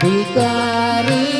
ભિકારી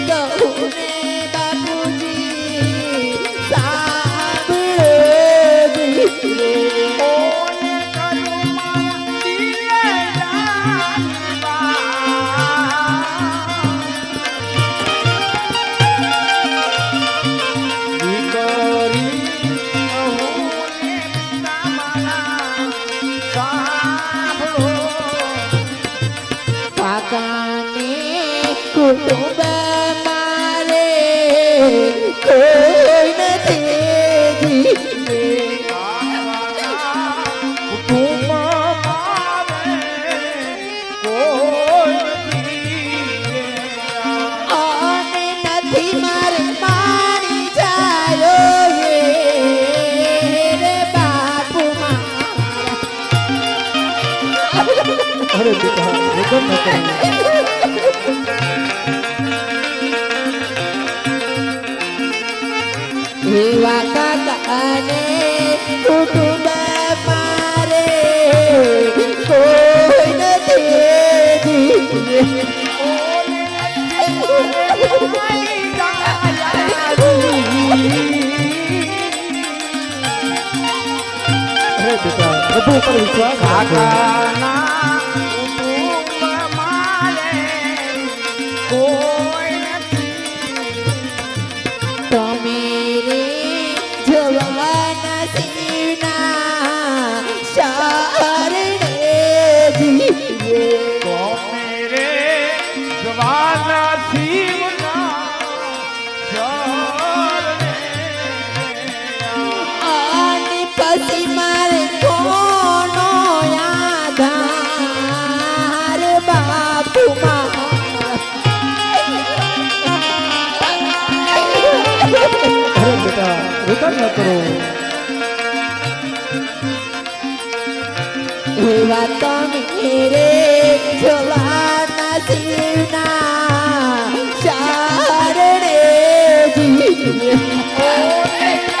Come on, come on. જેવા કાકાને કુટુંબ મારે કોઈ Baton kiri Jolan nasina Syarene Jini Oh,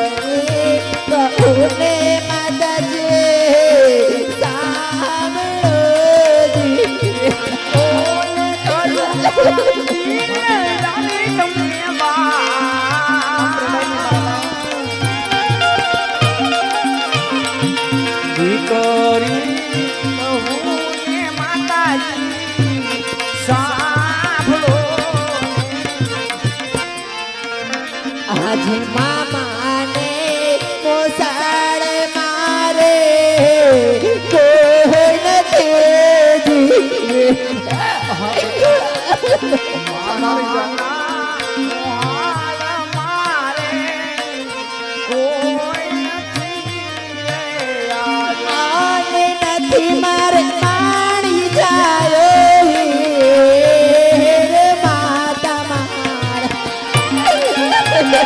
Ajima.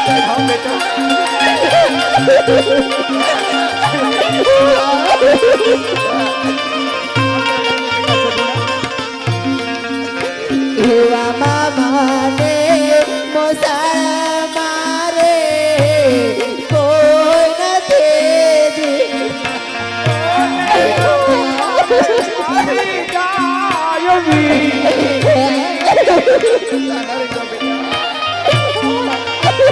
हम बेटा युवा मामा ने मोसा मारे कोई न दे दी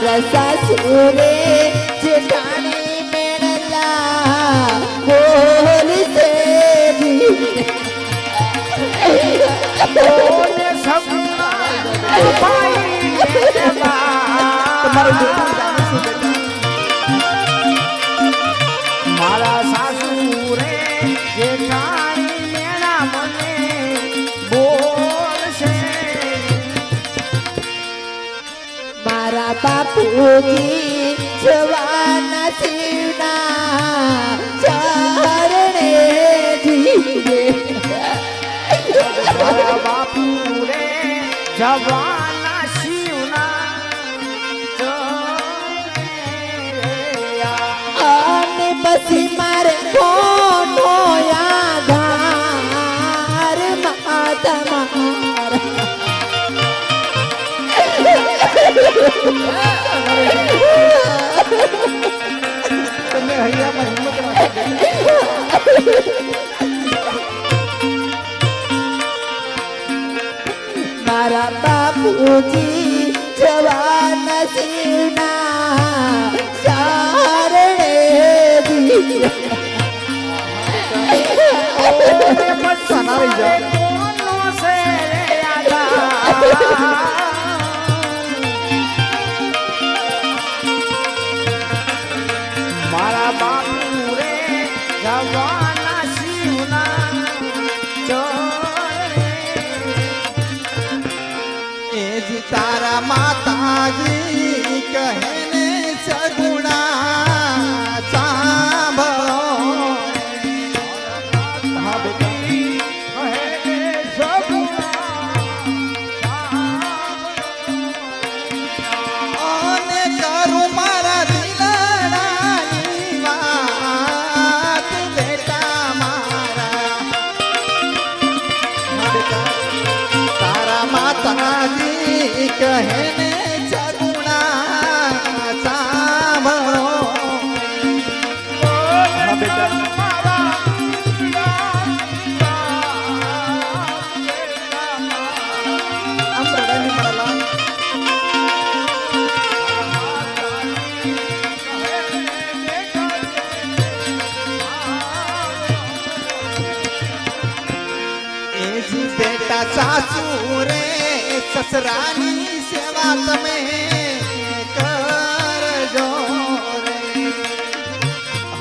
আমার শাশুরে પૂજી જવાના શિવના ચરણે જીવે બાપુ જવા বুঝি સસરાની સેવા તમે કરજો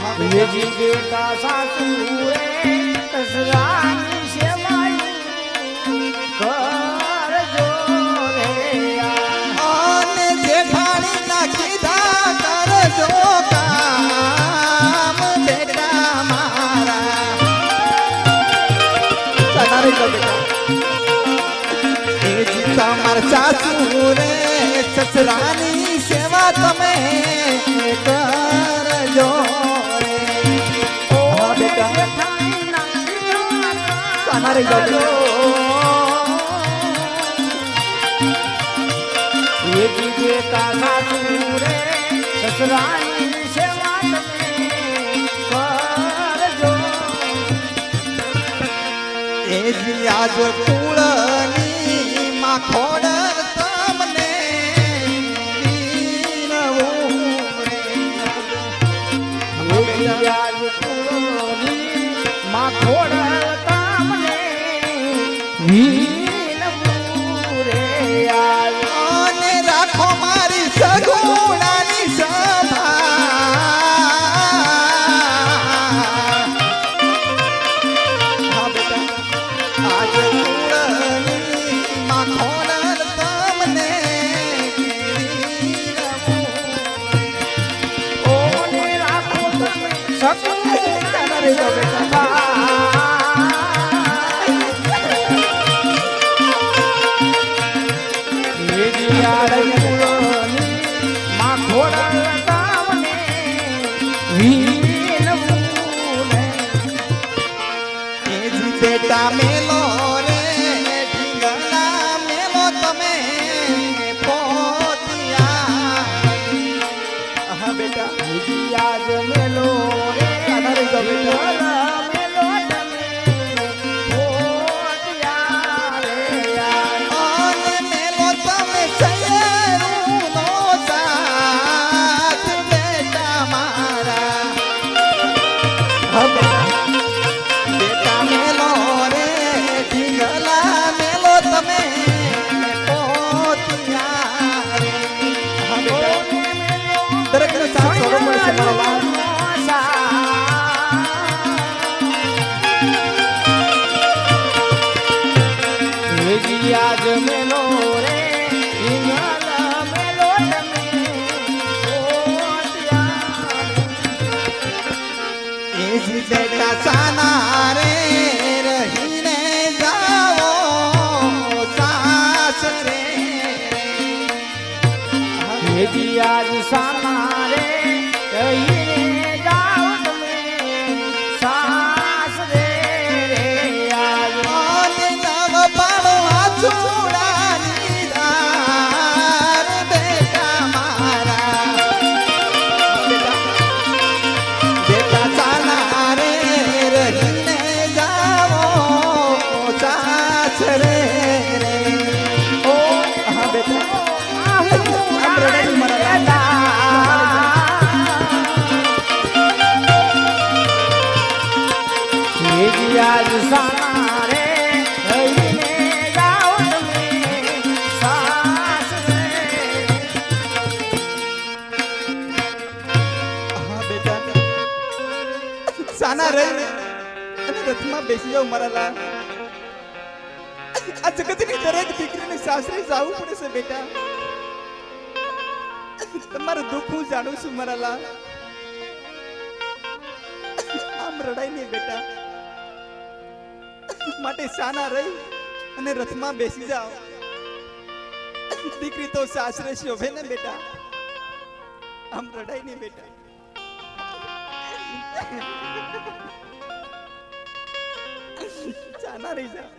હવે જીવે કા સાસુ સસરાની સેવા કરજો અને જેઠાણી ના કીધા કરજો કામ બેટા બેટા સાસુ રે સસરાની સેવા તમે કરજો. એ જ આજ કુળની માં ખોડ તમને આજ મેલો રે હિંગલ મેલો તમે. એ જ બેટા સાના રે રહીને જાઓ સામા આજ સામા રે સાના રહી અને રથમાં બેસી જાવ મારા લાલ. આ જગતની દરેક દીકરીને સાસરે જવું પડે છે, બેટા. તમારું દુઃખ હું જાણું છું, મારા લાલ. આમ રડાય નહીં, બેટા. માટે સાના રહી અને રથમાં બેસી જાઓ. દીકરી તો સાસરે શોભે ને બેટા? આમ રડાય નહીં બેટા. ચાના રહી જા